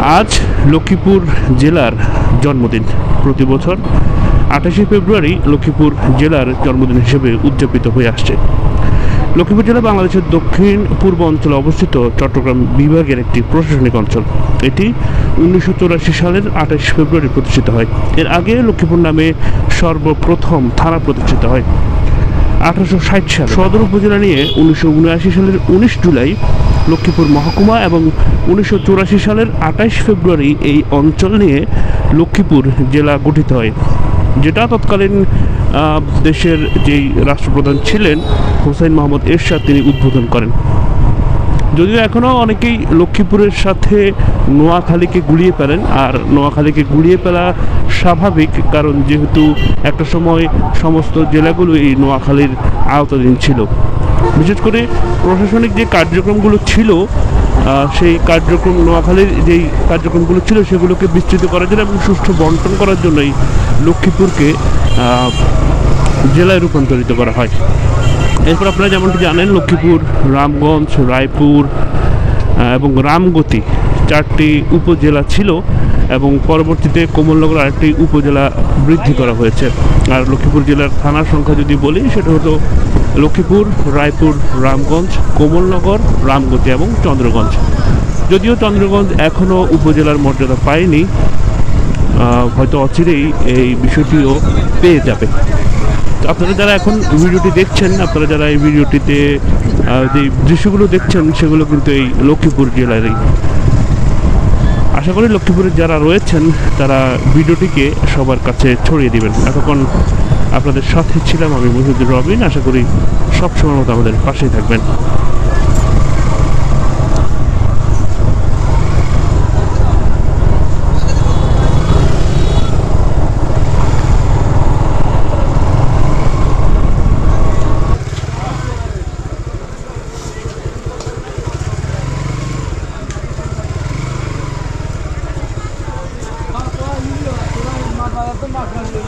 আজ লক্ষ্মীপুর জেলার জন্মদিন। প্রতি বছর আঠাশে ফেব্রুয়ারি লক্ষ্মীপুর জেলার জন্মদিন হিসেবে উদযাপিত হয়ে আসছে। লক্ষ্মীপুর জেলা বাংলাদেশের দক্ষিণ পূর্ব অঞ্চলে অবস্থিত চট্টগ্রাম বিভাগের একটি প্রশাসনিক অঞ্চল। এটি উনিশশো চৌরাশি সালের আঠাশ ফেব্রুয়ারি প্রতিষ্ঠিত হয়। এর আগে লক্ষ্মীপুর নামে সর্বপ্রথম থানা প্রতিষ্ঠিত হয়। আঠারোশো ষাট সাল সদর উপজেলা নিয়ে উনিশশো উনআশি সালের উনিশ জুলাই লক্ষ্মীপুর মহকুমা এবং উনিশশো সালের আঠাশ ফেব্রুয়ারি এই অঞ্চল নিয়ে লক্ষ্মীপুর জেলা গঠিত হয়। যেটা তৎকালীন দেশের যেই রাষ্ট্রপ্রধান ছিলেন হোসেন মোহাম্মদ এরশাদ, তিনি উদ্বোধন করেন। যদিও এখনও অনেকেই লক্ষ্মীপুরের সাথে নোয়াখালীকে গুলিয়ে ফেলেন, আর নোয়াখালীকে গুলিয়ে ফেলা স্বাভাবিক, কারণ যেহেতু একটা সময় সমস্ত জেলাগুলো এই নোয়াখালীর আওতাধীন ছিল। বিশেষ করে প্রশাসনিক যে কার্যক্রমগুলো ছিল সেই কার্যক্রম নোয়াখালীর যেই কার্যক্রমগুলো ছিল সেগুলোকে বিস্তৃত করার জন্য এবং সুষ্ঠু বন্টন করার জন্যই লক্ষ্মীপুরকে জেলায় রূপান্তরিত করা হয়। এরপর আপনারা যেমনটি জানেন, লক্ষ্মীপুর, রামগঞ্জ, রায়পুর এবং রামগতি চারটি উপজেলা ছিল এবং পরবর্তীতে কোমলনগর আরেকটি উপজেলা বৃদ্ধি করা হয়েছে। আর লক্ষ্মীপুর জেলার থানার সংখ্যা যদি বলি, সেটা হলো লক্ষ্মীপুর, রায়পুর, রামগঞ্জ, কোমলনগর রামগতি এবং চন্দ্রগঞ্জ। যদিও চন্দ্রগঞ্জ এখনও উপজেলার মর্যাদা পায়নি হয়তো অচিরেই এই বিষয়টিও পেয়ে যাবে। আপনারা যারা এখন ভিডিওটি দেখছেন, আপনারা যারা এই ভিডিওটিতে যে দৃশ্যগুলো দেখছেন, সেগুলো কিন্তু এই লক্ষ্মীপুর জেলারই। আশা করি লক্ষ্মীপুরের যারা রয়েছেন, তারা ভিডিওটিকে সবার কাছে ছড়িয়ে দিবেন। এতক্ষণ আপনাদের সাথে ছিলাম আমি মহিউদ্দিন রবিন আশা করি সবসময় মতো আমাদের পাশেই থাকবেন Gracias.